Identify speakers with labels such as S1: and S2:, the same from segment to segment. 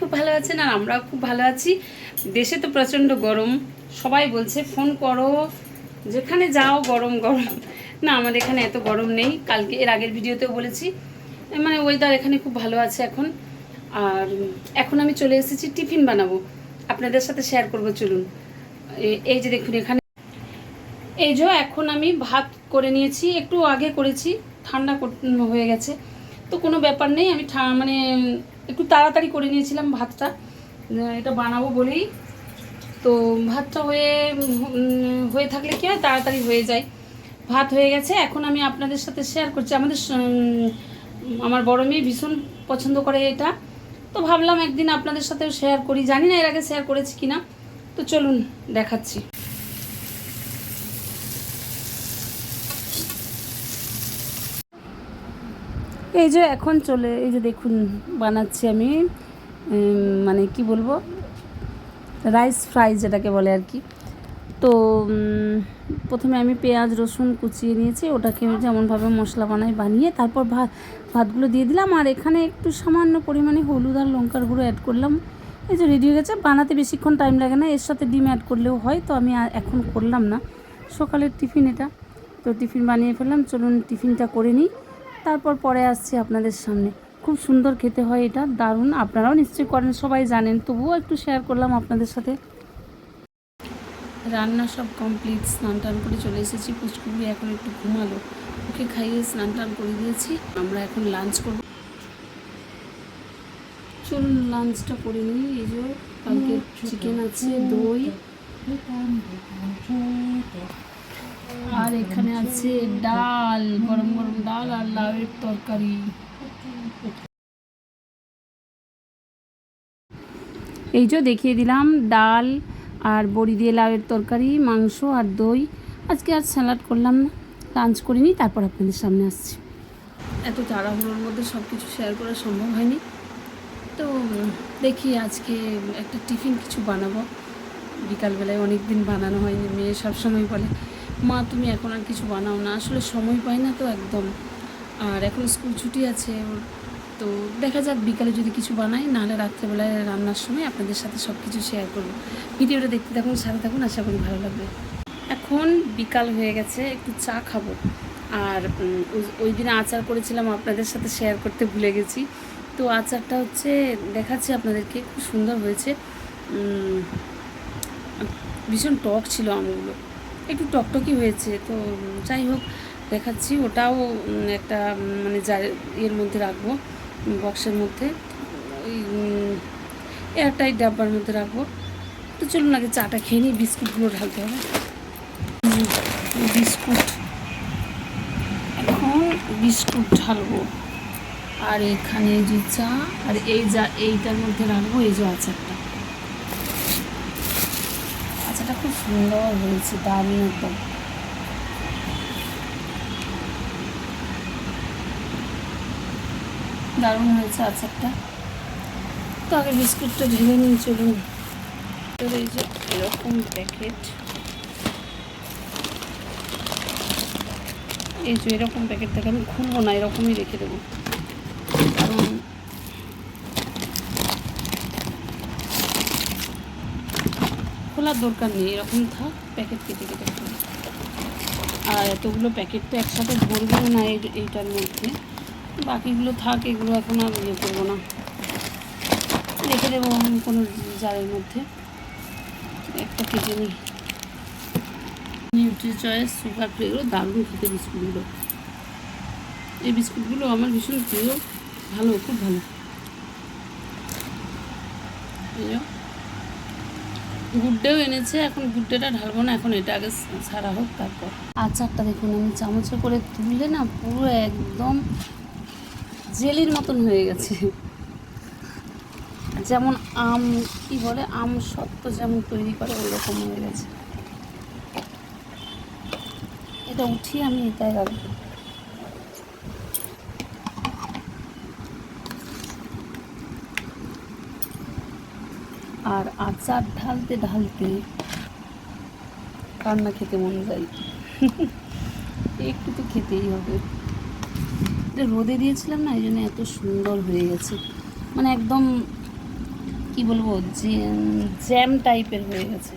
S1: খুব ভালো আছেন আর আমরাও খুব ভালো আছি। দেশে তো প্রচণ্ড গরম। সবাই বলছে, ফোন করো। যেখানে যাও, গরম গরম। না, আমাদের এখানে এত গরম নেই। কালকে, এর আগের ভিডিওতেও বলেছি। মানে ওয়েদার এখানে খুব ভালো আছে এখন। আর এখন আমি চলে এসেছি, টিফিন বানাবো। আপনাদের সাথে শেয়ার করব, চলুন। এই যে দেখুন এখানে। এই যে এখন আমি ভাত করে নিয়েছি। একটু আগে করেছি। ঠান্ডা হয়ে গেছে। তো কোনো ব্যাপার নেই, আমি মানে একটু তাড়াতাড়ি করে নিয়েছিলাম ভাতটা। এটা বানাবো বলেই। তো ভাতটা হয়ে হয়ে থাকলে কি হয়, তাড়াতাড়ি হয়ে যায়। ভাত হয়ে গেছে, এখন আমি আপনাদের সাথে শেয়ার করছি। আমাদের আমার বড় মেয়ে ভীষণ পছন্দ করে এটা। তো ভাবলাম একদিন আপনাদের সাথেও শেয়ার করি। জানি না এর আগে শেয়ার করেছি কিনা। তো চলুন, দেখাচ্ছি। এই যে এখন চলে, এই যে দেখুন, বানাচ্ছি আমি মানে কি বলব রাইস ফ্রাই যেটাকে বলে আর কি। তো প্রথমে আমি পেঁয়াজ, রসুন কুচিয়ে নিয়েছি, ওটাকে যেমনভাবে মশলা বানাই, বানিয়ে তারপর ভাত ভাতগুলো দিয়ে দিলাম। আর এখানে একটু সামান্য পরিমাণে হলুদ আর লঙ্কার গুঁড়ো অ্যাড করলাম। এই যে রেডি হয়ে গেছে, বানাতে বেশিক্ষণ টাইম লাগে না, এর সাথে ডিম অ্যাড করলেও হয়, তো আমি এখন করলাম না। সকালের টিফিন এটা, তো টিফিন বানিয়ে ফেললাম, চলুন টিফিনটা করে নিই। তারপর পরে আসছি আপনাদের সামনে খুব সুন্দর খেতে হয় এটা দারুণ আপনারাও নিশ্চয়ই করেন সবাই জানেন তবুও একটু শেয়ার করলাম আপনাদের সাথে রান্না সব কমপ্লিট স্নান টান করে চলে এসেছি পুচকুগুলি এখন একটু ঘুমালো ওকে খাইয়ে স্নান টান করে দিয়েছি আমরা এখন লাঞ্চ করব চলুন লাঞ্চটা করে নিই এই যে কালকে চিকেন আছে দই আর এখানে আছে ডাল, গরম গরম ডাল আর লাউয়ের তরকারি। এই যে দেখিয়ে দিলাম ডাল আর বড়ি দিয়ে লাউয়ের তরকারি, মাংস আর দই। আজকে আর স্যালাড করলাম না, লাঞ্চ করিনি, তারপর আপনাদের সামনে আসছি। এত তাড়াহুড়োর মধ্যে সব কিছু শেয়ার করা সম্ভব হয়নি। তো দেখি আজকে একটা টিফিন কিছু বানাবো। বিকালবেলায় অনেক দিন বানানো হয়নি, মেয়ে সবসময় বলে মা, তুমি এখন আর কিছু বানাও না। আসলে সময় পাই না তো একদম। আর এখন স্কুল ছুটি আছে তো দেখা যাক, বিকালে যদি কিছু বানাই, নাহলে রাত্রেবেলায় রান্নার সময় আপনাদের সাথে সব কিছু শেয়ার করব। ভিডিওটা দেখতে থাকুন, সাথে থাকুন, আশা করি ভালো লাগবে। এখন বিকাল হয়ে গেছে, একটু চা খাব। আর ওই- ওই দিনে আচার করেছিলাম, আপনাদের সাথে শেয়ার করতে ভুলে গেছি। তো আচারটা হচ্ছে, দেখাচ্ছি আপনাদেরকে, খুব সুন্দর হয়েছে। ভীষণ টক ছিল আমগুলো একটু টকটকি হয়েছে, তো যাই হোক, দেখাচ্ছি। ওটাও একটা মানে যা, ইয়ের মধ্যে রাখব বক্সের মধ্যে। ওই এয়ারটাইট ডাব্বার মধ্যে রাখব। তো চলুন আগে চাটা খেয়ে নিই, বিস্কুটগুলো ঢালতে হবে। বিস্কুট। এখন বিস্কুট ঢালবো। আর এখানে যে চা, আর এই যা, এইটার মধ্যে রাখব, এই যে আচারটা আচারটা খুব সুন্দর হয়েছে দারুণ একদম। দারুণ হয়েছে আচারটা তো আগে বিস্কুটটা ঢেলে নিয়ে চলুন। তো এই যে এরকম প্যাকেট। এই যে এরকম প্যাকেট থেকে আমি খুলবো না, এরকমই রেখে দেবো কারণ খোলার দরকার নেই, এরকম থাক, প্যাকেট কেটে কেটে আর এতগুলো প্যাকেট তো একসাথে ভরবো না এই- এইটার মধ্যে। বাকিগুলো থাক, এগুলো এখন আর ইয়ে করব না। রেখে দেবো আমি কোনো জারের মধ্যে। একটা কেটে নিই। নিউট্রি চয়েস সুগার ফ্রি এগুলো দারুণ খেতে বিস্কুটগুলো। এই বিস্কুটগুলো আমার ভীষণ প্রিয়, ভালো, খুব ভালো। এই গুড্ডেও এনেছে, এখন গুড্ডেটা ঢালবো না, এখন এটা আগে সারা হোক তারপর। আচারটা দেখুন, আমি চামচে করে তুললে না পুরো একদম জেলির মতন হয়ে গেছে। যেমন আম, কি বলে, আম সত্ত্ব যেমন তৈরি করে ওই রকম হয়ে গেছে। এটা উঠিয়ে আমি এটাই রাখব। আর আচার ঢালতে ঢালতে রান্না খেতে মন যায়। একটু তো খেতেই হবে। রোদে দিয়েছিলাম না, এই জন্য এত সুন্দর হয়ে গেছে। মানে একদম, কি বলব জ্যাম টাইপের হয়ে গেছে।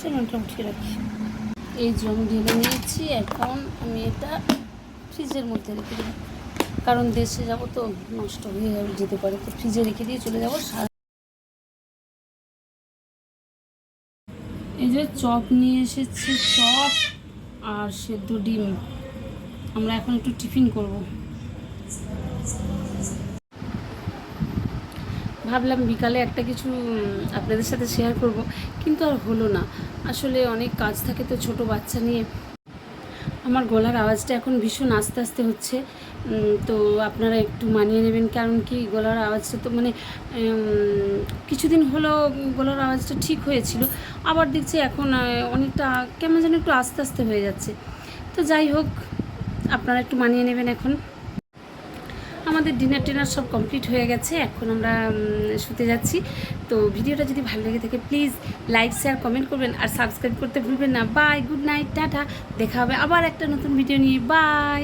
S1: চলো এটা উঠিয়ে রাখি। এই জম ঢেলে নিয়েছি, এখন আমি এটা ফ্রিজের মধ্যে রেখে দেবো। কারণ দেশে যাব তো নষ্ট হয়ে যেতে পারে, তো ফ্রিজে রেখে দিয়ে চলে যাব। এই যে চপ নিয়ে এসেছি, চপ আর সেদ্ধ ডিম। আমরা এখন একটু টিফিন করব। ভাবলাম বিকালে একটা কিছু আপনাদের সাথে শেয়ার করব, কিন্তু আর হলো না। আসলে অনেক কাজ থাকে তো ছোট বাচ্চা নিয়ে। আমার গলার আওয়াজটা এখন ভীষণ আস্তে আস্তে হচ্ছে। তো আপনারা একটু মানিয়ে নেবেন, কারণ কি গলার আওয়াজটা তো মানে কিছুদিন হলো গলার আওয়াজটা ঠিক হয়েছিল, আবার দেখছি এখন অনেকটা কেমন যেন একটু আস্তে আস্তে হয়ে যাচ্ছে। তো যাই হোক, আপনারা একটু মানিয়ে নেবেন এখন। আমাদের ডিনার টিনার সব কমপ্লিট হয়ে গেছে, এখন আমরা শুতে যাচ্ছি। তো ভিডিওটা যদি ভালো লেগে থাকে প্লিজ লাইক শেয়ার কমেন্ট করবেন আর সাবস্ক্রাইব করতে ভুলবেন না। Bye good night tata. দেখা হবে আবার একটা নতুন ভিডিও নিয়ে। বাই